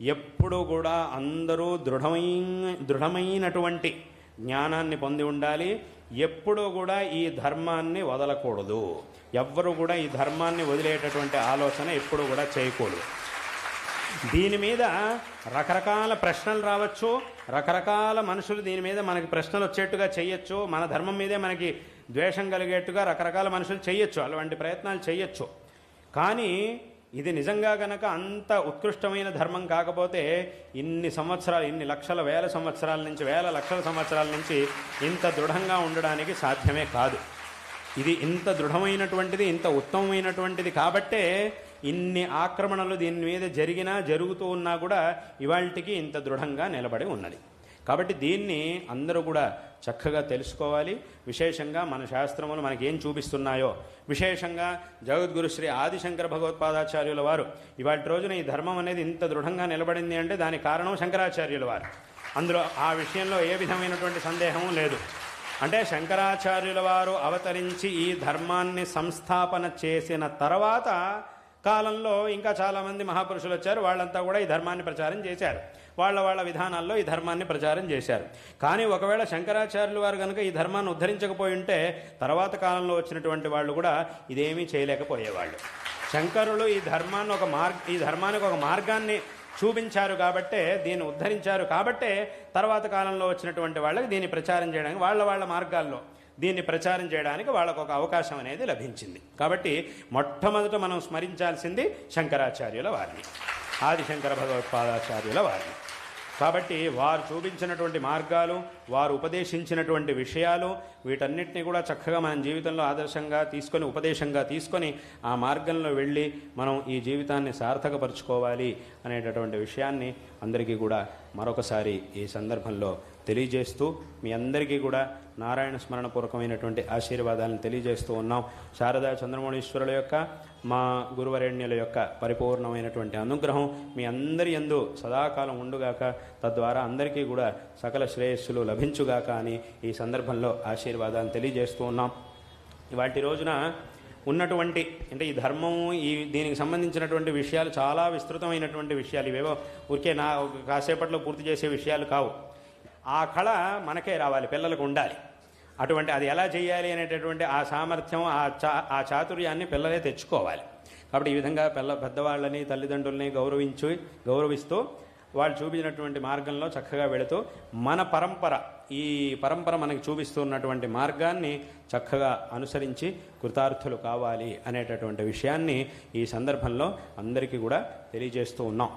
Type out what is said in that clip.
ఎప్పుడు కూడా అందరూ దృఢమైన దృఢమైనటువంటి జ్ఞానాన్ని పొంది ఉండాలి. ఎప్పుడూ కూడా ఈ ధర్మాన్ని వదలకూడదు. ఎవ్వరూ కూడా ఈ ధర్మాన్ని వదిలేటటువంటి ఆలోచన ఎప్పుడూ కూడా చేయకూడదు. దీని మీద రకరకాల ప్రశ్నలు రావచ్చు. రకరకాల మనుషులు దీని మీద మనకి ప్రశ్నలు వచ్చేట్టుగా చేయొచ్చు. మన ధర్మం మీదే మనకి ద్వేషం కలిగేట్టుగా రకరకాల మనుషులు చేయొచ్చు. అలాంటి ప్రయత్నాలు చేయొచ్చు. కానీ ఇది నిజంగా గనక అంత ఉత్కృష్టమైన ధర్మం కాకపోతే ఇన్ని సంవత్సరాలు ఇన్ని లక్షల వేల సంవత్సరాల నుంచి వేల లక్షల సంవత్సరాల నుంచి ఇంత దృఢంగా ఉండడానికి సాధ్యమే కాదు. ఇది ఇంత దృఢమైనటువంటిది ఇంత ఉత్తమమైనటువంటిది కాబట్టే ఇన్ని ఆక్రమణలు దీని మీద జరిగినా జరుగుతూ ఉన్నా కూడా ఇవాళకి ఇంత దృఢంగా నిలబడి ఉన్నది. కాబట్టి దీన్ని అందరూ కూడా చక్కగా తెలుసుకోవాలి. విశేషంగా మన శాస్త్రములు మనకేం చూపిస్తున్నాయో. విశేషంగా జగద్గురు శ్రీ ఆదిశంకర భగవత్పాదాచార్యుల వారు. ఇవాటి రోజున ఈ ధర్మం అనేది ఇంత దృఢంగా నిలబడింది అంటే దానికి కారణం శంకరాచార్యుల వారు. అందులో ఆ విషయంలో ఏ విధమైనటువంటి సందేహము లేదు. అంటే శంకరాచార్యుల వారు అవతరించి ఈ ధర్మాన్ని సంస్థాపన చేసిన తర్వాత కాలంలో ఇంకా చాలామంది మహాపురుషులు వచ్చారు. వాళ్ళంతా కూడా ఈ ధర్మాన్ని ప్రచారం చేశారు. వాళ్ళ వాళ్ళ విధానాల్లో ఈ ధర్మాన్ని ప్రచారం చేశారు. కానీ ఒకవేళ శంకరాచార్యులు వారు కనుక ఈ ధర్మాన్ని ఉద్ధరించకపోయి ఉంటే తర్వాత కాలంలో వచ్చినటువంటి వాళ్ళు కూడా ఇదేమీ చేయలేకపోయేవాళ్ళు. శంకరులు ఈ ధర్మాన్ని ఒక మార్గ ఈ ధర్మానికి ఒక మార్గాన్ని చూపించారు కాబట్టే దీన్ని ఉద్ధరించారు కాబట్టే తర్వాత కాలంలో వచ్చినటువంటి వాళ్ళకి దీన్ని ప్రచారం చేయడానికి వాళ్ళ వాళ్ళ మార్గాల్లో దీన్ని ప్రచారం చేయడానికి వాళ్ళకు ఒక అవకాశం అనేది లభించింది. కాబట్టి మొట్టమొదట మనం స్మరించాల్సింది శంకరాచార్యుల వారిని. ఆదిశంకర భగవత్పాదాచార్యుల వారిని. కాబట్టి వారు చూపించినటువంటి మార్గాలు వారు ఉపదేశించినటువంటి విషయాలు వీటన్నిటిని కూడా చక్కగా మన జీవితంలో ఆదర్శంగా తీసుకొని ఉపదేశంగా తీసుకొని ఆ మార్గంలో వెళ్ళి మనం ఈ జీవితాన్ని సార్థకపరచుకోవాలి అనేటటువంటి విషయాన్ని అందరికీ కూడా మరొకసారి ఈ సందర్భంలో తెలియజేస్తూ మీ అందరికీ కూడా నారాయణ స్మరణపూర్వకమైనటువంటి ఆశీర్వాదాలను తెలియజేస్తూ ఉన్నాం. శారదా చంద్రమౌళీశ్వరుల యొక్క మా గురువరేణ్యుల యొక్క పరిపూర్ణమైనటువంటి అనుగ్రహం మీ అందరి ఎందు సదాకాలం ఉండుగాక తద్వారా అందరికీ కూడా సకల శ్రేయస్సులు లభించుగాక అని ఈ సందర్భంలో ఆశీర్వాదాలు తెలియజేస్తూ ఉన్నాం. ఇవాటి రోజున ఉన్నటువంటి అంటే ఈ ధర్మం ఈ దీనికి సంబంధించినటువంటి విషయాలు చాలా విస్తృతమైనటువంటి విషయాలు ఇవేవో ఊరికే నా కాసేపట్లో పూర్తి చేసే విషయాలు కావు. ఆ కళ మనకే రావాలి పిల్లలకు ఉండాలి. అటువంటి అది ఎలా చేయాలి అనేటటువంటి ఆ సామర్థ్యం ఆ చా ఆ చాతుర్యాన్ని పిల్లలే తెచ్చుకోవాలి. కాబట్టి ఈ విధంగా పిల్ల పెద్దవాళ్ళని తల్లిదండ్రుల్ని గౌరవించి గౌరవిస్తూ వాళ్ళు చూపించినటువంటి మార్గంలో చక్కగా వెళుతూ మన పరంపర ఈ పరంపర మనకి చూపిస్తున్నటువంటి మార్గాన్ని చక్కగా అనుసరించి కృతార్థులు కావాలి అనేటటువంటి విషయాన్ని ఈ సందర్భంలో అందరికీ కూడా తెలియజేస్తూ ఉన్నాం.